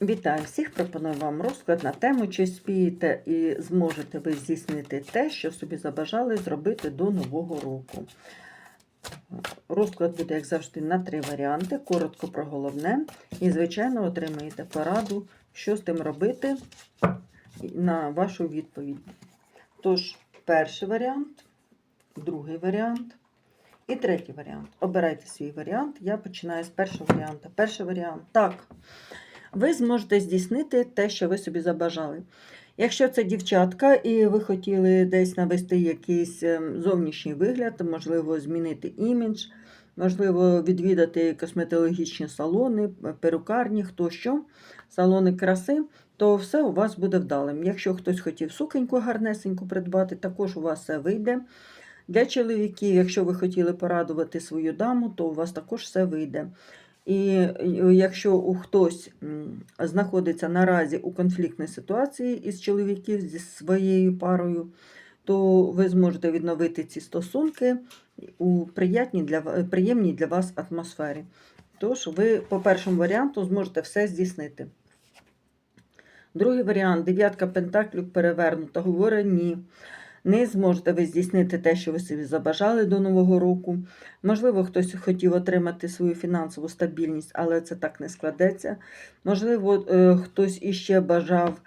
Вітаю всіх! Пропоную вам розклад на тему, чи спієте і зможете ви здійснити те, що собі забажали зробити до Нового року. Розклад буде, як завжди, на три варіанти. Коротко про головне. І, звичайно, отримаєте пораду, що з тим робити на вашу відповідь. Тож, перший варіант, другий варіант і третій варіант. Обирайте свій варіант. Я починаю з першого варіанту. Перший варіант так ви зможете здійснити те, що ви собі забажали. Якщо це дівчатка, і ви хотіли десь навести якийсь ем, зовнішній вигляд, можливо, змінити імідж, можливо, відвідати косметологічні салони, перукарні, хто що, салони краси, то все у вас буде вдалим. Якщо хтось хотів сукеньку гарнесеньку придбати, також у вас все вийде. Для чоловіків, якщо ви хотіли порадувати свою даму, то у вас також все вийде. І якщо хтось знаходиться наразі у конфліктній ситуації із чоловіків зі своєю парою, то ви зможете відновити ці стосунки у приємній для, приємній для вас атмосфері. Тож, ви по першому варіанту зможете все здійснити. Другий варіант дев'ятка пентаклів перевернута, говорить ні не зможете ви здійснити те, що ви собі забажали до Нового року. Можливо, хтось хотів отримати свою фінансову стабільність, але це так не складеться. Можливо, е, хтось іще бажав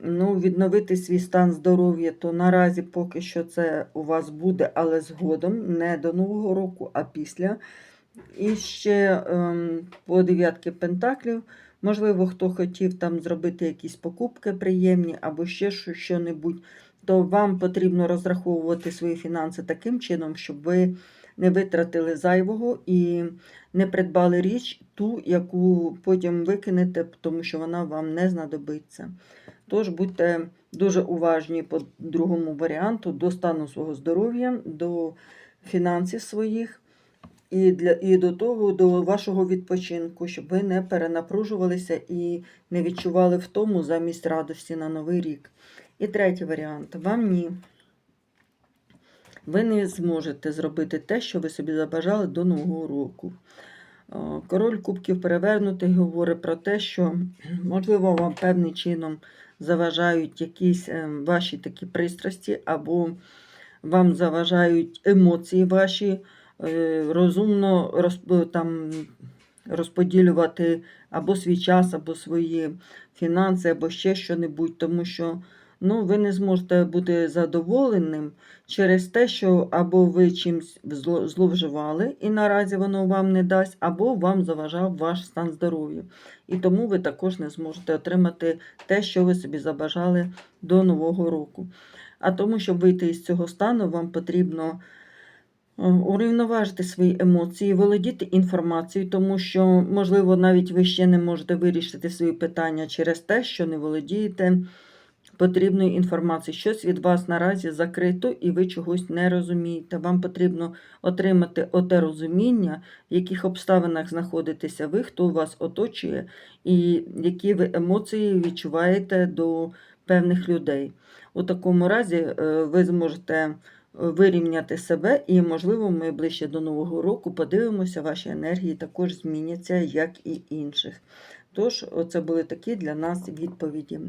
ну, відновити свій стан здоров'я, то наразі поки що це у вас буде, але згодом, не до Нового року, а після. І ще ем, по дев'ятки пентаклів. Можливо, хто хотів там зробити якісь покупки приємні або ще що-небудь то вам потрібно розраховувати свої фінанси таким чином, щоб ви не витратили зайвого і не придбали річ, ту, яку потім викинете, тому що вона вам не знадобиться. Тож будьте дуже уважні по другому варіанту до стану свого здоров'я, до фінансів своїх. І для, і до того, до вашого відпочинку, щоб ви не перенапружувалися і не відчували втому замість радості на новий рік. І третій варіант. Вам ні. Ви не зможете зробити те, що ви собі забажали до Нового року. Король Кубків перевернутий говорить про те, що, можливо, вам певним чином заважають якісь ем, ваші такі пристрасті, або вам заважають емоції ваші, е, розумно там, розподілювати або свій час, або свої фінанси, або ще що-небудь, тому що ну, ви не зможете бути задоволеним через те, що або ви чимось зловживали, і наразі воно вам не дасть, або вам заважав ваш стан здоров'я. І тому ви також не зможете отримати те, що ви собі забажали до Нового року. А тому, щоб вийти із цього стану, вам потрібно. Е, урівноважити свої емоції, володіти інформацією, тому що, можливо, навіть ви ще не можете вирішити свої питання через те, що не володієте потрібної інформації. Щось від вас наразі закрито, і ви чогось не розумієте. Вам потрібно отримати оте розуміння, в яких обставинах знаходитеся ви, хто вас оточує, і які ви емоції відчуваєте до певних людей. У такому разі е, ви зможете. Вирівняти себе, і, можливо, ми ближче до Нового року подивимося, ваші енергії також зміняться, як і інших. Тож, це були такі для нас відповіді.